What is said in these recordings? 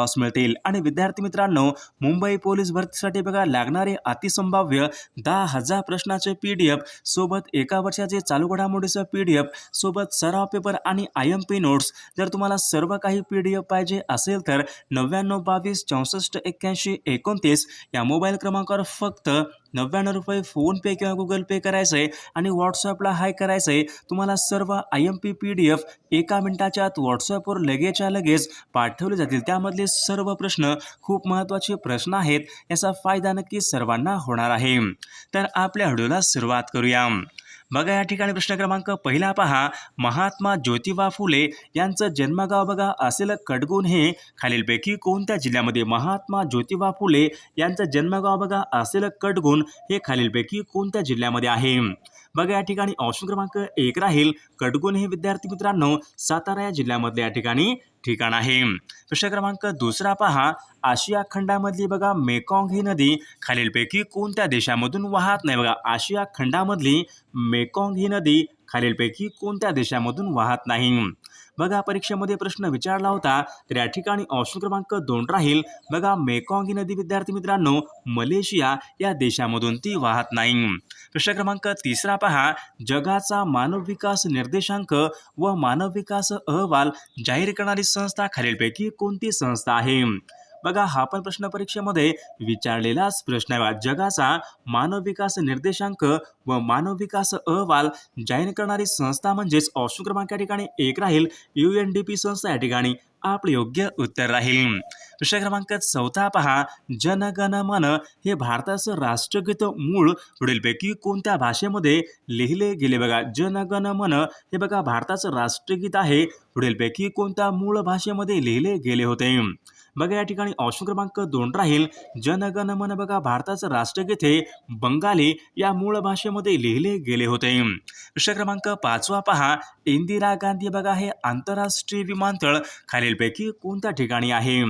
बघावास मिळतील. आणि विद्यार्थी मित्रांनो मुंबई पोलीस भरतीसाठी बघा लागणारे अतिसंभाव्य दहा हजार प्रश्नाचे पी डी एफ सोबत एका वर्षाचे चालू घडामोडीचं पी डी एफ सोबत सराव पेपर आणि आय एम पी नोट्स जर तुम्हाला सर्व काही पी डी एफ पाहिजे असेल तर नव्याण्णव बावीस चौसष्ट एक्क्याऐंशी एकोणतीस या मोबाईल क्रमांकावर फक्त नव्याण्णव रुपये फोनपे किंवा गुगल पे करायचं आहे आणि व्हॉट्सअपला हाय करायचं आहे तुम्हाला सर्व I M P P D F एका मिनिटाच्या आत व्हॉट्सअपवर लगेचच्या लगेच पाठवले जातील. त्यामधले सर्व प्रश्न खूप महत्त्वाचे प्रश्न आहेत याचा फायदा नक्की सर्वांना होणार आहे. तर आपल्या व्हिडिओला सुरुवात करूया. बघा या ठिकाणी प्रश्न क्रमांक पहिला पहा. महात्मा ज्योतिबा फुले यांचं जन्मगाव बघा. असेल कडगुण हे. खालीलपैकी कोणत्या जिल्ह्यामध्ये महात्मा ज्योतिबा फुले यांचं जन्मगाव बघा. असेल कडगुण हे खालीलपैकी कोणत्या जिल्ह्यामध्ये आहे? बघा या ठिकाणी ऑप्शन क्रमांक एक राहील. कडगुण हे विद्यार्थी मित्रांनो सातारा या जिल्ह्यामधले या ठिकाणी ठिकाण आहे. प्रश्न क्रमांक दुसरा पहा. आशिया खंडामधली बघा मेकॉंग ही नदी. खालीलपैकी कोणत्या देशामधून वाहत नाही बघा. आशिया खंडामधली मेकॉंग ही नदी. खालीलपैकी कोणत्या देशामधून वाहत नाही? बघा परीक्षेमध्ये प्रश्न विचारला होता तर या ठिकाणी ऑप्शन क्रमांक दोन राहील. बघा मेकॉंग ही नदी विद्यार्थी मित्रांनो मलेशिया या देशामधून ती वाहत नाही. प्रश्न क्रमांक तिसरा पहा. जगाचा मानव विकास निर्देशांक व मानव विकास अहवाल जाहीर करणारी संस्था खालीलपैकी कोणती संस्था आहे? बघा हा पण प्रश्न परीक्षेमध्ये विचारलेलाच प्रश्न आहे. जगाचा मानव विकास निर्देशांक व मानव विकास अहवाल जाहीर करणारी संस्था म्हणजेच ऑप्शन क्रमांक या ठिकाणी एक राहील. यू एन डी पी संस्था या ठिकाणी आपले योग्य उत्तर राहील. प्रश्न क्रमांक चौथा पहा. जनगण मन हे भारताचं राष्ट्रगीत मूळ पुढीलपैकी कोणत्या भाषेमध्ये लिहिले गेले बघा? जनगण मन हे बघा भारताचं राष्ट्रगीत आहे. पुढीलपैकी कोणत्या मूळ भाषेमध्ये लिहिले गेले होते? बघा या ठिकाणी ऑप्शन क्रमांक दोन राहील. जनगण मन बघा भारताचं राष्ट्रगीत हे बंगाली या मूळ भाषेमध्ये लिहिले गेले होते. प्रश्न क्रमांक पाचवा पहा. इंदिरा गांधी बघा हे आंतरराष्ट्रीय विमानतळ खालीलपैकी कोणत्या ठिकाणी आहे?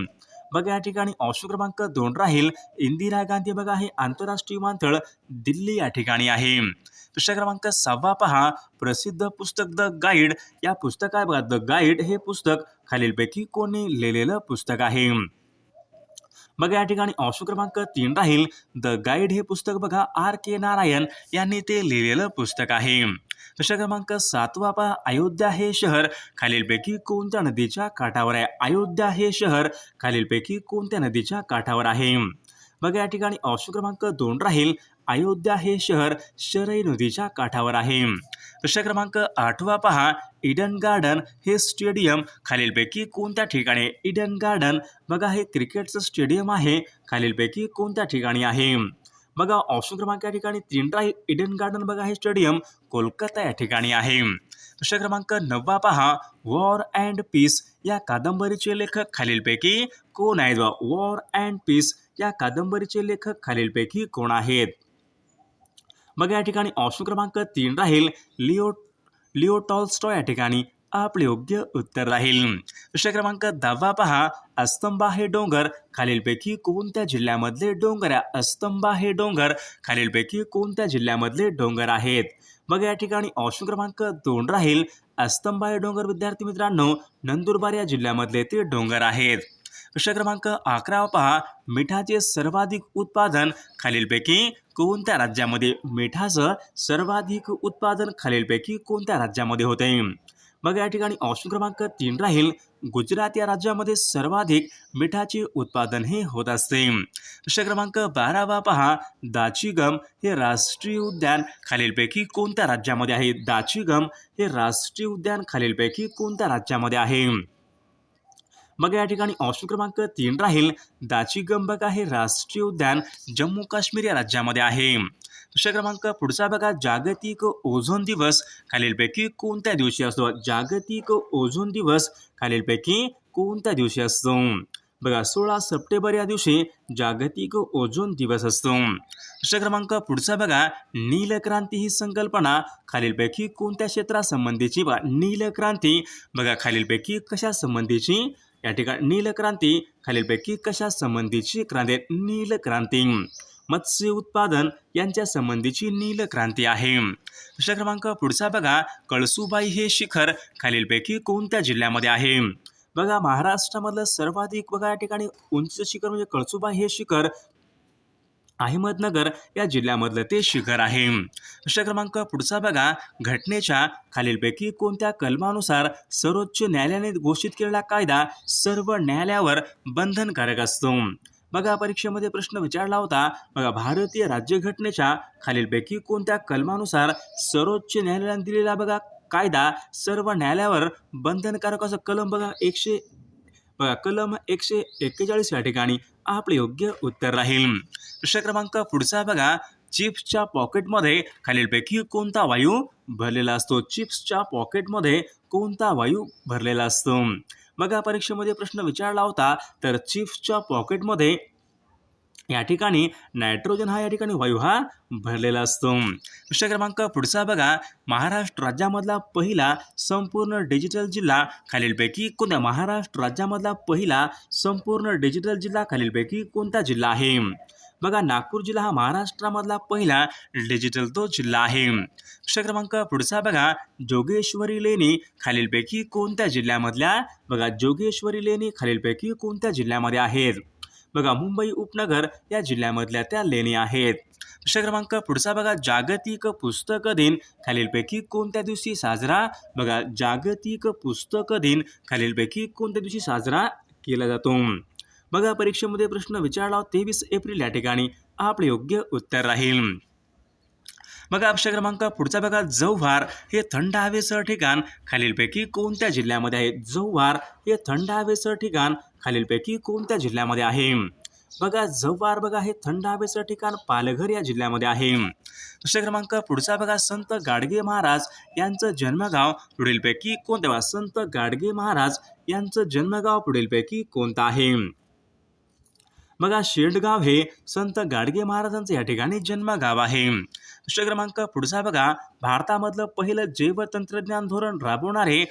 बघा या ठिकाणी ऑप्शन क्रमांक दोन राहील. इंदिरा गांधी बघा हे आंतरराष्ट्रीय विमानतळ दिल्ली या ठिकाणी आहे. प्रश्न क्रमांक सहावा पहा. प्रसिद्ध पुस्तक द गाईड. या पुस्तकात बघा द गाईड हे पुस्तक खालीलपैकी कोणी लिहिलेलं पुस्तक आहे. बघा या ठिकाणी ऑप्शन क्रमांक तीन राहील. द गाईड हे पुस्तक बघा. आर के नारायण यांनी ते लिहिलेलं पुस्तक आहे. प्रश्न क्रमांक सातवा पहा अयोध्या हे शहर खालीलपैकी कोणत्या नदीच्या काठावर आहे? अयोध्या हे शहर खालीलपैकी कोणत्या नदीच्या काठावर आहे? बघा या ठिकाणी ऑप्शन क्रमांक दोन राहील. अयोध्या हे शहर शरई नदीच्या काठावर आहे. प्रश्न क्रमांक आठवा पहा इडन गार्डन हे स्टेडियम खालीलपैकी कोणत्या ठिकाणी? इडन गार्डन बघा हे क्रिकेटचं स्टेडियम आहे. खालीलपैकी कोणत्या ठिकाणी आहे? बघा ऑप्शन क्रमांक या ठिकाणी तीन राहील. इडन गार्डन बघा हे स्टेडियम कोलकाता या ठिकाणी आहे. प्रश्न क्रमांक नववा पहा. वॉर अँड पीस या कादंबरीचे लेखक खालीलपैकी कोण आहेत? वॉर अँड पीस या कादंबरीचे लेखक खालीलपैकी कोण आहेत? मग या ठिकाणी ऑप्शन क्रमांक तीन राहील. लिओ लिओ टॉल्स्टॉ या ठिकाणी आपले योग्य उत्तर राहील. प्रश्न क्रमांक दहावा पहा. अस्तंबा हे डोंगर खालीलपैकी कोणत्या जिल्ह्यामधले डोंगर आहे? अस्तंबा हे डोंगर खालीलपैकी कोणत्या जिल्ह्यामधले डोंगर आहेत? मग या ठिकाणी ऑप्शन क्रमांक दोन राहील. अस्तंबा हे डोंगर विद्यार्थी मित्रांनो नंदुरबार या जिल्ह्यामधले ते डोंगर आहेत. प्रश्न क्रमांक अकरा पहा. मिठाचे सर्वाधिक उत्पादन खालीलपैकी कोणत्या राज्यामध्ये मिठाचं सर्वाधिक उत्पादन खालीलपैकी कोणत्या राज्यामध्ये होते? मग या ठिकाणी ऑप्शन क्रमांक तीन राहील. गुजरात या राज्यामध्ये सर्वाधिक मिठाचे उत्पादन हे होत असते. प्रश्न क्रमांक बारावा पहा. दाचीगम हे राष्ट्रीय उद्यान खालीलपैकी कोणत्या राज्यामध्ये आहे? दाचीगम हे राष्ट्रीय उद्यान खालीलपैकी कोणत्या राज्यामध्ये आहे? मग या ठिकाणी ऑप्शन क्रमांक तीन राहील. दाची गंबक आहे राष्ट्रीय उद्यान जम्मू काश्मीर या राज्यामध्ये आहे. प्रश्न क्रमांक पुढचा बघा जागतिक ओझोन दिवस. खालीलपैकी कोणत्या दिवशी असतो? जागतिक ओझोन दिवस खालीलपैकी कोणत्या दिवशी असतो? बघा सोळा सप्टेंबर या दिवशी जागतिक ओझोन दिवस असतो. प्रश्न क्रमांक पुढचा बघा नीलक्रांती ही संकल्पना. खालीलपैकी कोणत्या क्षेत्रासंबंधीची? नील नीलक्रांती बघा खालीलपैकी कशा संबंधीची या ठिकाणी नीलक्रांती खालीलपैकी कशा संबंधीची क्रांती आहे? नीलक्रांती मत्स्य उत्पादन यांच्या संबंधीची नीलक्रांती आहे. प्रश्न क्रमांक पुढचा बघा. कळसुबाई हे शिखर खालीलपैकी कोणत्या जिल्ह्यामध्ये आहे? बघा महाराष्ट्रामधलं सर्वाधिक बघा या ठिकाणी उंच शिखर म्हणजे कळसुबाई हे शिखर अहमदनगर या जिल्ह्यामधलं ते शिखर आहे. प्रश्न क्रमांक पुढचा बघा. घटनेच्या खालीलपैकी कोणत्या कलमानुसार सर्वोच्च न्यायालयाने घोषित केलेला कायदा सर्व न्यायालयावर बंधनकारक असतो? बघा परीक्षेमध्ये प्रश्न विचारला होता. बघा भारतीय राज्यघटनेच्या खालीलपैकी कोणत्या कलमानुसार सर्वोच्च न्यायालयाने दिलेला बघा कायदा सर्व न्यायालयावर बंधनकारक असं कलम बघा एकशे बघा कलम एकशे एक्केचाळीस या ठिकाणी आपले योग्य उत्तर राहील. प्रश्न क्रमांक पुढचा बघा. चिप्सच्या पॉकेटमध्ये खालीलपैकी कोणता वायू भरलेला असतो? चिप्सच्या पॉकेटमध्ये कोणता वायू भरलेला असतो? बघा परीक्षेमध्ये प्रश्न विचारला होता तर चिप्सच्या पॉकेटमध्ये या ठिकाणी नायट्रोजन हा या ठिकाणी वायू हा भरलेला असतो. प्रश्न क्रमांक पुढचा बघा. महाराष्ट्र राज्यामधला पहिला संपूर्ण डिजिटल जिल्हा खालीलपैकी कोणत्या महाराष्ट्र राज्यामधला पहिला संपूर्ण डिजिटल जिल्हा खालीलपैकी कोणता जिल्हा आहे? बघा नागपूर जिल्हा हा महाराष्ट्रामधला पहिला डिजिटल तो जिल्हा आहे. प्रश्न क्रमांक पुढचा बघा. जोगेश्वरी लेणी खालीलपैकी कोणत्या जिल्ह्यामधल्या? बघा जोगेश्वरी लेणी खालीलपैकी कोणत्या जिल्ह्यामध्ये आहेत? बघा मुंबई उपनगर या जिल्ह्यामधल्या त्या लेणी आहेत. प्रश्न क्रमांक पुढचा बघा जागतिक पुस्तक दिन खालीलपैकी कोणत्या दिवशी साजरा? बघा जागतिक पुस्तक दिन खालीलपैकी कोणत्या दिवशी साजरा केला जातो? बघा परीक्षेमध्ये प्रश्न विचारला तेवीस एप्रिल या ठिकाणी आपले योग्य उत्तर राहील. बघा प्रश्न क्रमांक पुढचा बघा जव्हार हे थंड हवेचं ठिकाण खालीलपैकी कोणत्या जिल्ह्यामध्ये आहे? जव्हार हे थंड हवेचं ठिकाण खालीलपैकी कोणत्या जिल्ह्यामध्ये आहे? बघा जव्हार बघा हे थंड हवेचं ठिकाण पालघर या जिल्ह्यामध्ये आहे. प्रश्न क्रमांक पुढचा बघा संत गाडगे महाराज यांचं जन्मगाव पुढीलपैकी कोणतं? बघा संत गाडगे महाराज यांचं जन्मगाव पुढीलपैकी कोणतं आहे? बघा शेंडगाव हे संत गाडगे महाराजांचं या ठिकाणी जन्मगाव आहे. प्रश्न क्रमांक पुढचा बघा भारतामधलं पहिलं जैव तंत्रज्ञान धोरण राबवणारे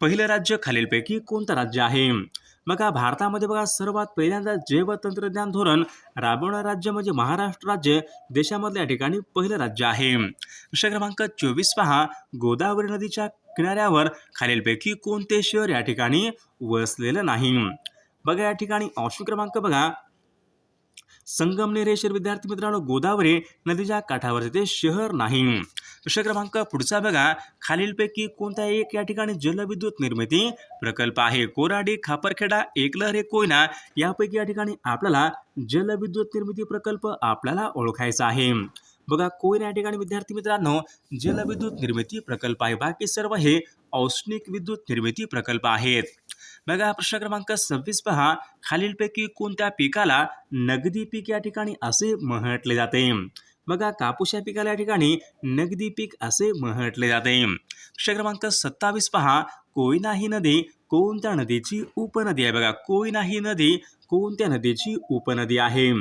पहिलं राज्य खालीलपैकी कोणतं राज्य आहे? बघा भारतामध्ये बघा सर्वात पहिल्यांदा जैव तंत्रज्ञान धोरण राबवणारं राज्य म्हणजे महाराष्ट्र राज्य देशामधल्या ठिकाणी पहिलं राज्य आहे. प्रश्न क्रमांक चोवीस पहा. गोदावरी नदीच्या किनाऱ्यावर खालीलपैकी कोणते शहर या ठिकाणी वसलेलं नाही? बघा या ठिकाणी ऑप्शन क्रमांक बघा. संगमनेरेश्वर विद्यार्थी मित्रांनो गोदावरी नदीच्या काठावरचे ते शहर नाही. प्रश्न क्रमांक पुढचा बघा. खालीलपैकी कोणता एक या ठिकाणी जलविद्युत निर्मिती प्रकल्प आहे. कोराडी खापरखेडा एकलहरे कोयना यापैकी या ठिकाणी आपल्याला जलविद्युत निर्मिती प्रकल्प आपल्याला ओळखायचा आहे. बघा कोयना या ठिकाणी विद्यार्थी मित्रांनो जलविद्युत निर्मिती प्रकल्प आहे. बाकी सर्व हे औष्णिक विद्युत निर्मिती प्रकल्प आहेत. बघा प्रश्न क्रमांक सव्वीस पहा. खालीलपैकी कोणत्या पिकाला नगदी पीक या ठिकाणी असे म्हटले जाते? बघा कापूस या पिकाला या ठिकाणी नगदी पीक असे म्हटले जाते. प्रश्न क्रमांक सत्तावीस पहा. कोयना ही नदी कोणत्या नदीची उपनदी आहे? बघा कोयना ही नदी कोणत्या नदीची उपनदी आहे?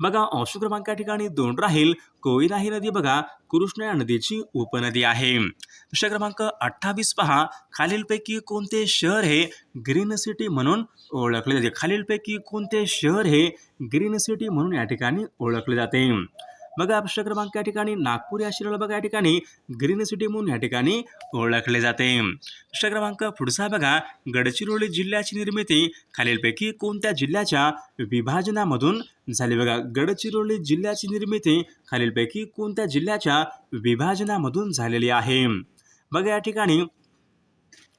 बघा ऑप्शन क्रमांक या ठिकाणी दोन राहील. कोयना ही नदी बघा कृष्णा या नदीची उपनदी आहे. प्रश्न क्रमांक अठ्ठावीस पहा. खालीलपैकी कोणते शहर हे ग्रीन सिटी म्हणून ओळखले जाते? खालीलपैकी कोणते शहर हे ग्रीन सिटी म्हणून या ठिकाणी ओळखले जाते? बघा प्रश्न क्रमांक या ठिकाणी नागपूर या शहराला बघा या ठिकाणी ग्रीन सिटी म्हणून या ठिकाणी ओळखले जाते. प्रश्न क्रमांक पुढचा बघा गडचिरोली जिल्ह्याची निर्मिती. खालीलपैकी कोणत्या जिल्ह्याच्या विभाजनामधून झाली बघा गडचिरोली जिल्ह्याची निर्मिती. खालीलपैकी कोणत्या जिल्ह्याच्या विभाजनामधून झालेली आहे? बघा या ठिकाणी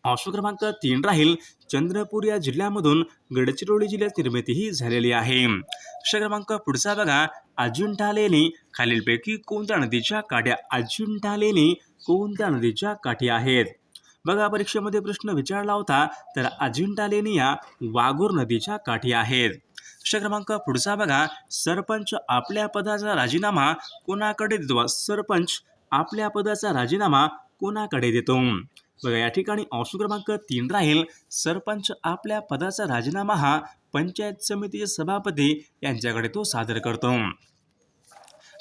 ऑप्शन क्रमांक तीन राहील चंद्रपूर या जिल्ह्यामधून गडचिरोली जिल्ह्यात निर्मितीही झालेली आहे. प्रश्न क्रमांक पुढचा बघा अजिंठा लेणी. खालीलपैकी कोणत्या नदीच्या काठ्या अजिंठा लेणी कोणत्या नदीच्या काठी आहेत? बघा परीक्षेमध्ये प्रश्न विचारला होता तर अजिंठा लेणी या वाघूर नदीच्या काठी आहेत. प्रश्न क्रमांक पुढचा बघा सरपंच आपल्या पदाचा राजीनामा कोणाकडे देतो? सरपंच आपल्या पदाचा राजीनामा कोणाकडे देतो? बघा या ठिकाणी ऑप्शन क्रमांक तीन राहील. सरपंच आपल्या पदाचा राजीनामा हा पंचायत समितीचे सभापती यांच्याकडे तो सादर करतो.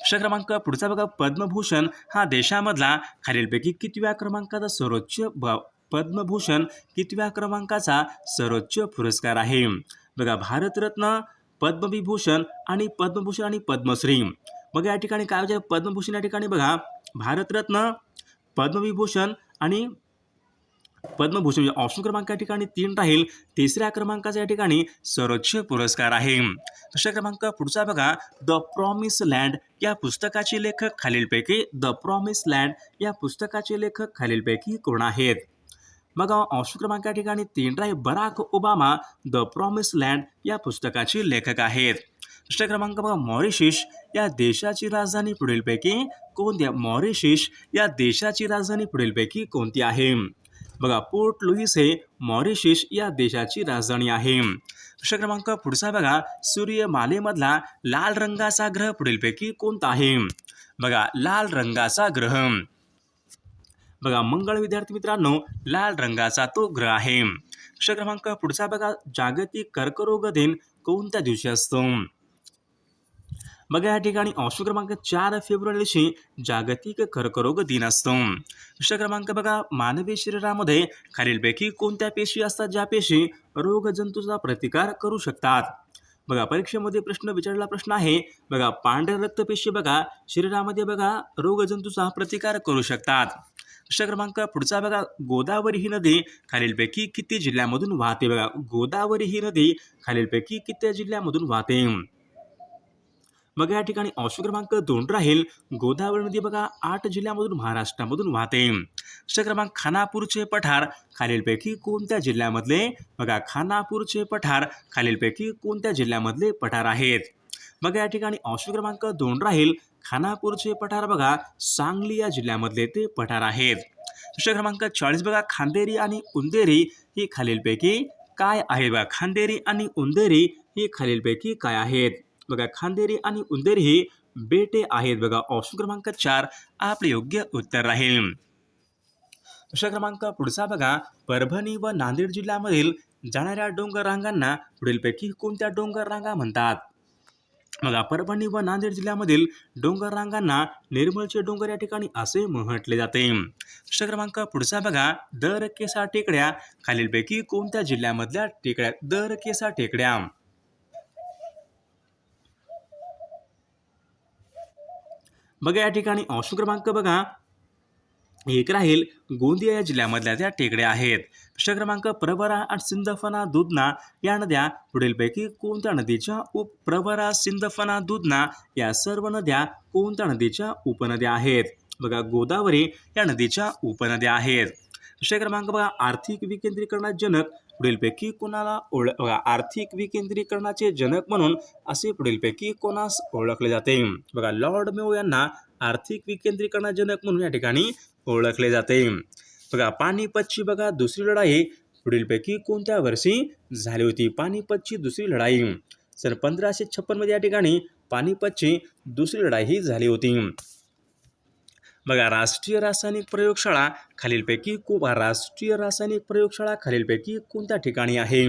प्रश्न क्रमांक पुढचा बघा पद्मभूषण हा देशामधला खालीलपैकी कितव्या क्रमांकाचा सर्वोच्च ब- पद्मभूषण कितव्या क्रमांकाचा सर्वोच्च पुरस्कार आहे? बघा भारतरत्न पद्मविभूषण आणि पद्मभूषण आणि पद्मश्री. बघा या ठिकाणी काय होते पद्मभूषण या ठिकाणी बघा भारतरत्न पद्मविभूषण आणि पद्मभूषण म्हणजे ऑप्शन क्रमांक या ठिकाणी तीन राहील. तिसऱ्या क्रमांकाचा या ठिकाणी सर्वोच्च पुरस्कार आहे. प्रश्न क्रमांक पुढचा बघा. द प्रॉमिस लँड या पुस्तकाचे लेखक खालीलपैकी द प्रॉमिस लँड या पुस्तकाचे लेखक खालीलपैकी कोण आहेत? बघा ऑप्शन क्रमांक या ठिकाणी तीन राहील. Barack Obama the promise land या पुस्तकाचे लेखक आहेत. प्रश्न क्रमांक बघा मॉरिशिस या देशाची राजधानी पुढीलपैकी कोणती आहे? मॉरिशिस या देशाची राजधानी पुढीलपैकी कोणती आहे? बघा पोर्ट लुईस हे मॉरिशिस या देशाची राजधानी आहे. प्रश्न क्रमांक पुढचा बघा सूर्यमालेमधला लाल रंगाचा ग्रह पुढीलपैकी कोणता आहे? बघा लाल रंगाचा ग्रह. बघा मंगळ विद्यार्थी मित्रांनो लाल रंगाचा तो ग्रह आहे. प्रश्न क्रमांक पुढचा बघा जागतिक कर्करोग दिन कोणत्या दिवशी असतो? बघा या ठिकाणी ऑप्शन क्रमांक चार फेब्रुवारी दिवशी जागतिक कर्करोग दिन असतो. प्रश्न क्रमांक बघा मानवी शरीरामध्ये खालीलपैकी कोणत्या पेशी असतात? ज्या पेशी रोगजंतूचा प्रतिकार करू शकतात. बघा परीक्षेमध्ये प्रश्न विचारलेला प्रश्न आहे. बघा पांढऱ्या रक्तपेशी बघा शरीरामध्ये बघा रोगजंतूचा प्रतिकार करू शकतात. प्रश्न क्रमांक पुढचा बघा गोदावरी ही नदी खालीलपैकी किती जिल्ह्यामधून वाहते? बघा गोदावरी ही नदी खालीलपैकी किती जिल्ह्यामधून वाहते? मग या ठिकाणी ऑप्शन क्रमांक दोन राहील. गोदावरी नदी बघा आठ जिल्ह्यामधून महाराष्ट्रामधून वाहते. प्रश्न क्रमांक खानापूरचे पठार खालीलपैकी कोणत्या जिल्ह्यामधले? बघा खानापूरचे पठार खालीलपैकी कोणत्या जिल्ह्यामधले पठार आहेत? मग या ठिकाणी ऑप्शन क्रमांक दोन राहील. खानापूरचे पठार बघा सांगली या जिल्ह्यामधले ते पठार आहेत. प्रश्न क्रमांक चाळीस बघा खांदेरी आणि उंदेरी ही खालीलपैकी काय आहे बघा खांदेरी आणि उंदेरी ही खालीलपैकी काय आहेत? बघा खांदेरी आणि उंदेरी ही बेटे आहेत बघा. ऑप्शन क्रमांक चार आपले योग्य उत्तर राहील. प्रश्न क्रमांक पुढचा बघा. परभणी व नांदेड जिल्ह्यामधील जाणाऱ्या डोंगर रांगांना पुढीलपैकी कोणत्या डोंगर रांगा म्हणतात? बघा परभणी व नांदेड जिल्ह्यामधील डोंगर रांगांना निर्मळचे डोंगर या ठिकाणी असे म्हटले जाते. प्रश्न क्रमांक पुढचा बघा. दर केसा टेकड्या खालीलपैकी कोणत्या जिल्ह्यामधल्या टेकड्या? दर केसा टेकड्या. बघा या ठिकाणी अंश क्रमांक बघा. एक राहील गोंदिया या जिल्ह्यामधल्या त्या टेकड्या आहेत. प्रश्न क्रमांक प्रवरा आणि सिंदफना दुधना या नद्या. पुढीलपैकी कोणत्या नदीच्या उप प्रवरा सिंदफना दुधना या सर्व नद्या कोणत्या नदीच्या उपनद्या आहेत? बघा गोदावरी या नदीच्या उपनद्या आहेत. विषय क्रमांक बघा आर्थिक विकेंद्रीकरणात जनक पुढीलपैकी कोणाला ओळख बघा आर्थिक विकेंद्रीकरणाचे जनक म्हणून असे पुढीलपैकी कोणास ओळखले जाते? बघा लॉर्ड मेओ यांना आर्थिक विकेंद्रीकरणाजनक म्हणून या ठिकाणी ओळखले जाते. बघा पानिपतची बघा दुसरी लढाई पुढीलपैकी कोणत्या वर्षी झाली होती? पानिपतची दुसरी लढाई. सन पंधराशे छप्पनमध्ये या ठिकाणी पानिपतची दुसरी लढाई ही झाली होती. बघा राष्ट्रीय रासायनिक प्रयोगशाळा खालीलपैकी को राष्ट्रीय रासायनिक प्रयोगशाळा खालीलपैकी कोणत्या ठिकाणी आहे?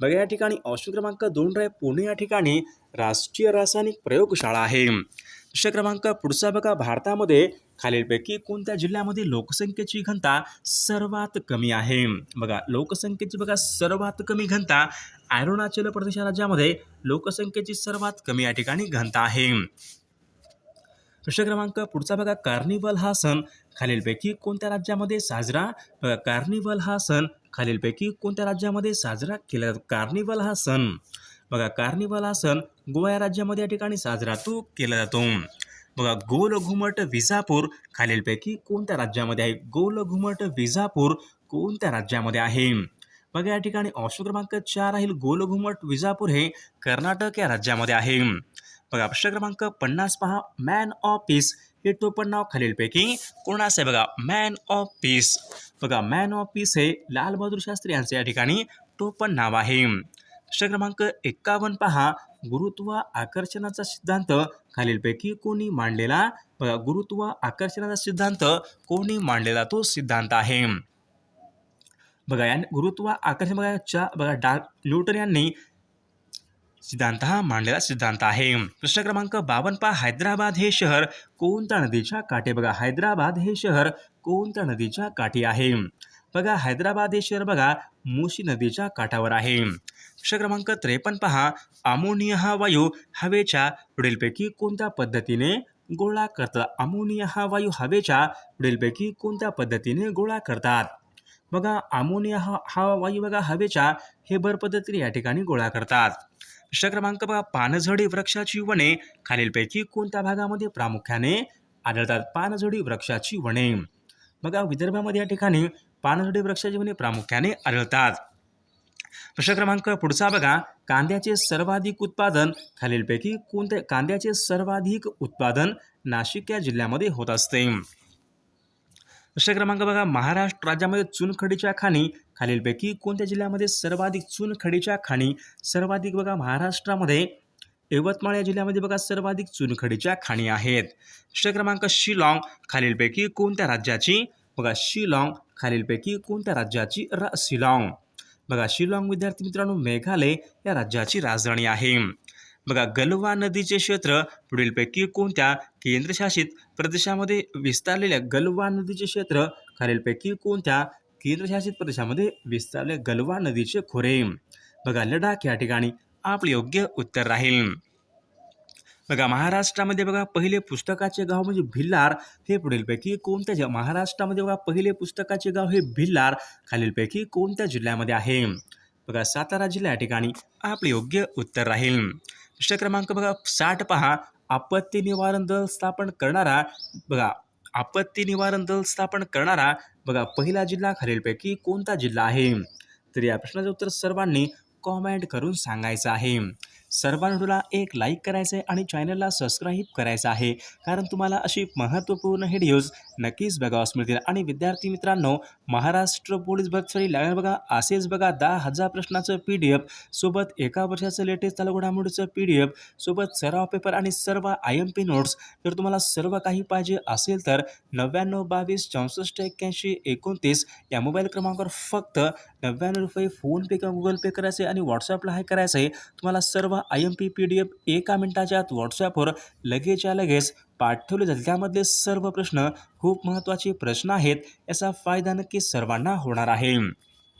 बघा या ठिकाणी ऑप्शन क्रमांक दोन राय पुणे या ठिकाणी राष्ट्रीय रासायनिक प्रयोगशाळा आहे. प्रश्न क्रमांक पुढचा बघा भारतामध्ये खालीलपैकी कोणत्या जिल्ह्यामध्ये लोकसंख्येची घनता सर्वात कमी आहे? बघा लोकसंख्येची बघा सर्वात कमी घनता अरुणाचल प्रदेश राज्यामध्ये लोकसंख्येची सर्वात कमी या ठिकाणी घनता आहे. प्रश्न क्रमांक पुढचा बघा. कार्निवल हा सण खालीलपैकी कोणत्या राज्यामध्ये साजरा? कार्निवल हा सण खालीलपैकी कोणत्या राज्यामध्ये साजरा केला जातो? कार्निवल हा सण बघा कार्निवल हा सण गोवा या राज्यामध्ये या ठिकाणी साजरा तो केला जातो. बघा गोल घुमट विजापूर खालीलपैकी कोणत्या राज्यामध्ये आहे? गोल घुमट विजापूर कोणत्या राज्यामध्ये आहे? बघा या ठिकाणी ऑप्शन क्रमांक चार राहील. गोल घुमट विजापूर हे कर्नाटक या राज्यामध्ये आहे. बघा प्रश्न क्रमांक पन्नास पहा. मॅन ऑफ पीस हे टोपण नाव खालीलपैकी कोणाचं आहे बघा? मॅन ऑफ पीस बघा मॅन ऑफ पीस हे लालबहादूर शास्त्री यांचे या ठिकाणी टोपण नाव आहे. प्रश्न क्रमांक एक्कावन्न पहा. गुरुत्व आकर्षणाचा सिद्धांत खालीलपैकी कोणी मांडलेला? बघा गुरुत्व आकर्षणाचा सिद्धांत कोणी मांडलेला? तो सिद्धांत आहे. बघा या गुरुत्व आकर्षण बघाच्या बघा डार्क न्यूटन यांनी सिद्धांत हा मांडलेला सिद्धांत आहे. प्रश्न क्रमांक बावन्न पहा हैदराबाद हे शहर कोणत्या नदीच्या काठी बघा हैदराबाद हे शहर कोणत्या नदीच्या काठी आहे? बघा हैदराबाद हे शहर बघा मुशी नदीच्या काठावर आहे. प्रश्न क्रमांक त्रेपन्न पहा अमोनिया हा वायू हवेच्या पुढीलपैकी कोणत्या पद्धतीने गोळा करतात? अमोनिया हा वायू हवेच्या पुढीलपैकी कोणत्या पद्धतीने गोळा करतात? बघा अमोनिया हा हा वायू बघा हवेच्या हेबर पद्धतीने या ठिकाणी गोळा करतात. प्रश्न क्रमांक बघा पानझडी वृक्षाची वने खालीलपैकी कोणत्या भागामध्ये प्रामुख्याने आढळतात? पानझडी वृक्षाची वने. बघा विदर्भामध्ये या ठिकाणी पानझडी वृक्षाची वने प्रामुख्याने आढळतात. प्रश्न क्रमांक पुढचा बघा कांद्याचे सर्वाधिक उत्पादन खालीलपैकी कोणते कांद्याचे सर्वाधिक उत्पादन नाशिक या जिल्ह्यामध्ये होत असते. प्रश्न क्रमांक बघा महाराष्ट्र राज्यामध्ये चुनखडीच्या खाणी खालीलपैकी कोणत्या जिल्ह्यामध्ये सर्वाधिक चुनखडीच्या खाणी सर्वाधिक बघा महाराष्ट्रामध्ये यवतमाळ या जिल्ह्यामध्ये बघा सर्वाधिक चुनखडीच्या खाणी आहेत. प्रश्न क्रमांक शिलाँग खालीलपैकी कोणत्या राज्याची बघा शिलाँग खालीलपैकी कोणत्या राज्याची रा शिलाँग. बघा शिलाँग विद्यार्थी मित्रांनो मेघालय या राज्याची राजधानी आहे. बघा गलवा नदीचे क्षेत्र पुढीलपैकी कोणत्या केंद्रशासित प्रदेशामध्ये विस्तारलेल्या गलवा नदीचे क्षेत्र? खालीलपैकी कोणत्या केंद्रशासित प्रदेशामध्ये विस्तारले गलवा नदीचे खोरे? बघा लडाख या ठिकाणी आपले योग्य उत्तर राहील. बघा महाराष्ट्रामध्ये बघा पहिले पुस्तकाचे गाव म्हणजे भिल्लार. हे पुढीलपैकी कोणत्या महाराष्ट्रामध्ये बघा पहिले पुस्तकाचे गाव हे भिल्लार. खालीलपैकी कोणत्या जिल्ह्यामध्ये आहे? बघा सातारा जिल्हा या ठिकाणी आपले योग्य उत्तर राहील. प्रश्न क्रमांक बघा साठ पहा. आपत्ती निवारण दल स्थापन करणारा बघा आपत्ती निवारण दल स्थापन करणारा बघा पहिला जिल्हा खालीलपैकी कोणता जिल्हा आहे? तर या प्रश्नाचं उत्तर सर्वांनी कॉमेंट करून सांगायचं आहे. सर्वांना एक लाईक करायचं आहे आणि चॅनलला सबस्क्राईब करायचं आहे. कारण तुम्हाला अशी महत्त्वपूर्ण व्हिडिओज नक्कीच बघावास मिळतील. आणि विद्यार्थी मित्रांनो महाराष्ट्र पोलीस भरती लागणार बघा. असेच बघा दहा हजार प्रश्नाचं पी डी एफ सोबत एका वर्षाचं लेटेस्ट चालू घडामोडीचं पी डी एफ सोबत सराव पेपर आणि सर्व आय एम पी नोट्स जर तुम्हाला सर्व काही पाहिजे असेल तर नव्याण्णव बावीस चौसष्ट एक्क्याऐंशी एकोणतीस या मोबाईल क्रमांकावर फक्त नव्याण्णव रुपये फोनपे किंवा गुगल पे करायचे आणि व्हॉट्सअपला हे करायचं आहे तुम्हाला सर्व I M P P D F एका मिनिटाच्या आत व्हॉट्सॲपवर लगेचच्या लगेच पाठवले जातील. त्यामधले सर्व प्रश्न खूप महत्त्वाचे प्रश्न आहेत याचा फायदा नक्की सर्वांना होणार आहे.